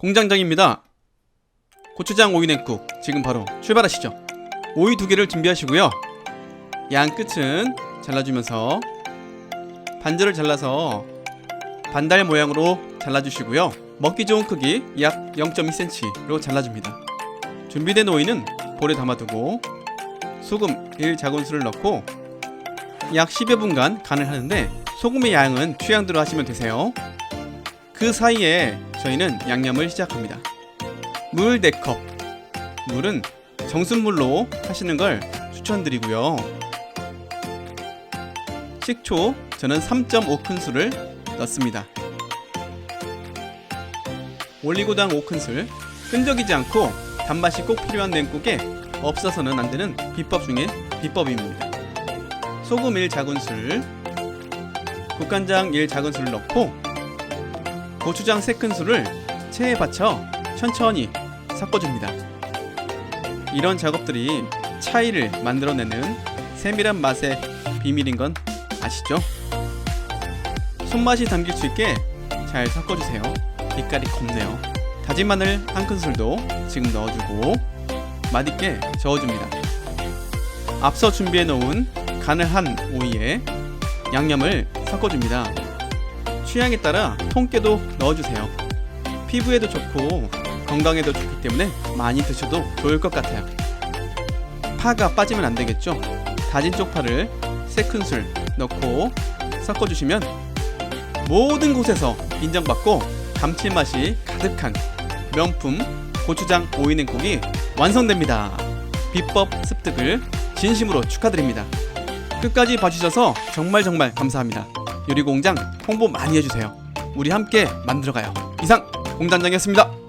공장장입니다. 고추장 오이 냉국 지금 바로 출발하시죠. 오이 두 개를 준비하시고요. 양 끝은 잘라주면서 반절을 잘라서 반달 모양으로 잘라주시고요. 먹기 좋은 크기 약 0.2cm로 잘라줍니다. 준비된 오이는 볼에 담아두고 소금 1작은술을 넣고 약 10여 분간 간을 하는데 소금의 양은 취향대로 하시면 되세요. 그 사이에 저희는 양념을 시작합니다. 물 4컵. 물은 정수물로 하시는 걸 추천드리고요. 식초 저는 3.5큰술을 넣습니다. 올리고당 5큰술. 끈적이지 않고 단맛이 꼭 필요한 냉국에 없어서는 안 되는 비법 중에 비법입니다. 소금 1작은술, 국간장 1작은술을 넣고 고추장 3큰술을 체에 받쳐 천천히 섞어줍니다. 이런 작업들이 차이를 만들어내는 세밀한 맛의 비밀인 건 아시죠? 손맛이 담길 수 있게 잘 섞어주세요. 빛깔이 곱네요. 다진 마늘 한 큰술도 지금 넣어주고 맛있게 저어줍니다. 앞서 준비해 놓은 간을 한 오이에 양념을 섞어줍니다. 취향에 따라 통깨도 넣어주세요. 피부에도 좋고 건강에도 좋기 때문에 많이 드셔도 좋을 것 같아요. 파가 빠지면 안 되겠죠? 다진 쪽파를 3큰술 넣고 섞어주시면 모든 곳에서 인정받고 감칠맛이 가득한 명품 고추장 오이 냉국이 완성됩니다. 비법 습득을 진심으로 축하드립니다. 끝까지 봐주셔서 정말 정말 감사합니다. 요리공장 홍보 많이 해주세요. 우리 함께 만들어가요. 이상 공단장이었습니다.